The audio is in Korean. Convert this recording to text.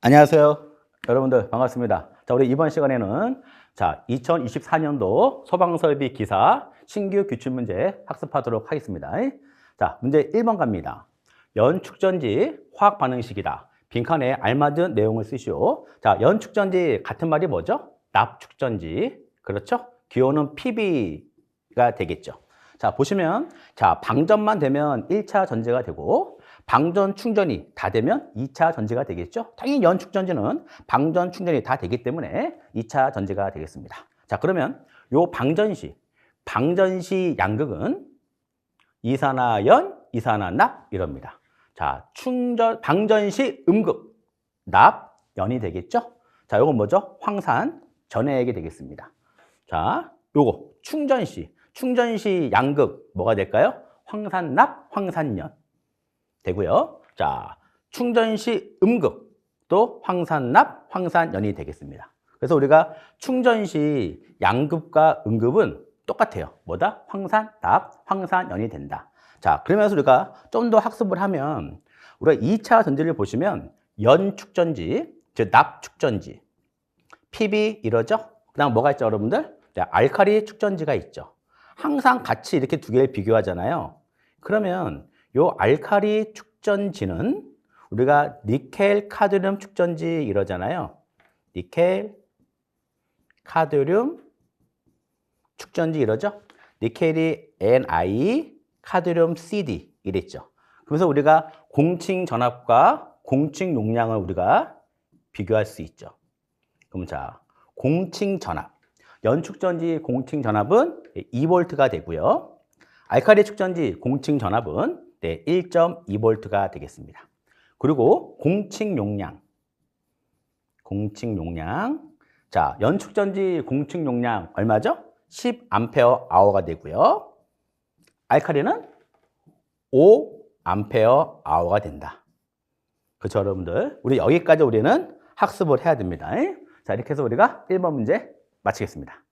안녕하세요. 여러분들 반갑습니다. 자, 우리 이번 시간에는 자, 2024년도 소방설비 기사 신규 규칙 문제 학습하도록 하겠습니다. 자, 문제 1번 갑니다. 연축전지 화학 반응식이다. 빈칸에 알맞은 내용을 쓰시오. 자, 연축전지 같은 말이 뭐죠? 납축전지. 그렇죠? 기호는 PB가 되겠죠. 자, 보시면 자, 방전만 되면 1차 전제가 되고 방전 충전이 다 되면 2차 전제가 되겠죠. 당연히 연축 전지는 방전 충전이 다 되기 때문에 2차 전제가 되겠습니다. 자, 그러면 요 방전시 방전시 양극은 이산화연, 이산화납 이럽니다. 자, 충전 방전시 음극 납 연이 되겠죠? 자, 요건 뭐죠? 황산 전해액이 되겠습니다. 자, 요거 충전시 충전시 양극 뭐가 될까요? 황산납, 황산연 되고요. 자, 충전시 음극 또 황산납, 황산연이 되겠습니다. 그래서 우리가 충전시 양극과 음극은 똑같아요. 뭐다? 황산납, 황산연이 된다. 자, 그러면서 우리가 좀 더 학습을 하면 우리가 2차 전지를 보시면 연축전지, 즉 납축전지, PB 이러죠? 그 다음 뭐가 있죠, 여러분들? 자, 알카리 축전지가 있죠. 항상 같이 이렇게 두 개를 비교하잖아요. 그러면 요 알카리 축전지는 우리가 니켈 카드뮴 축전지 이러잖아요. 니켈 카드뮴 축전지 이러죠. 니켈이 Ni, 카드뮴 CD 이랬죠. 그래서 우리가 공칭 전압과 공칭 용량을 우리가 비교할 수 있죠. 그럼 자, 공칭 전압. 연축전지 공칭 전압은 2V가 되고요. 알카리 축전지 공칭 전압은 네, 1.2V가 되겠습니다. 그리고 공칭 용량. 공칭 용량. 자, 연축전지 공칭 용량 얼마죠? 10A hour가 되고요. 알카리는 5A hour가 된다. 그렇죠, 여러분들? 우리 여기까지 우리는 학습을 해야 됩니다. 자, 이렇게 해서 우리가 1번 문제 마치겠습니다.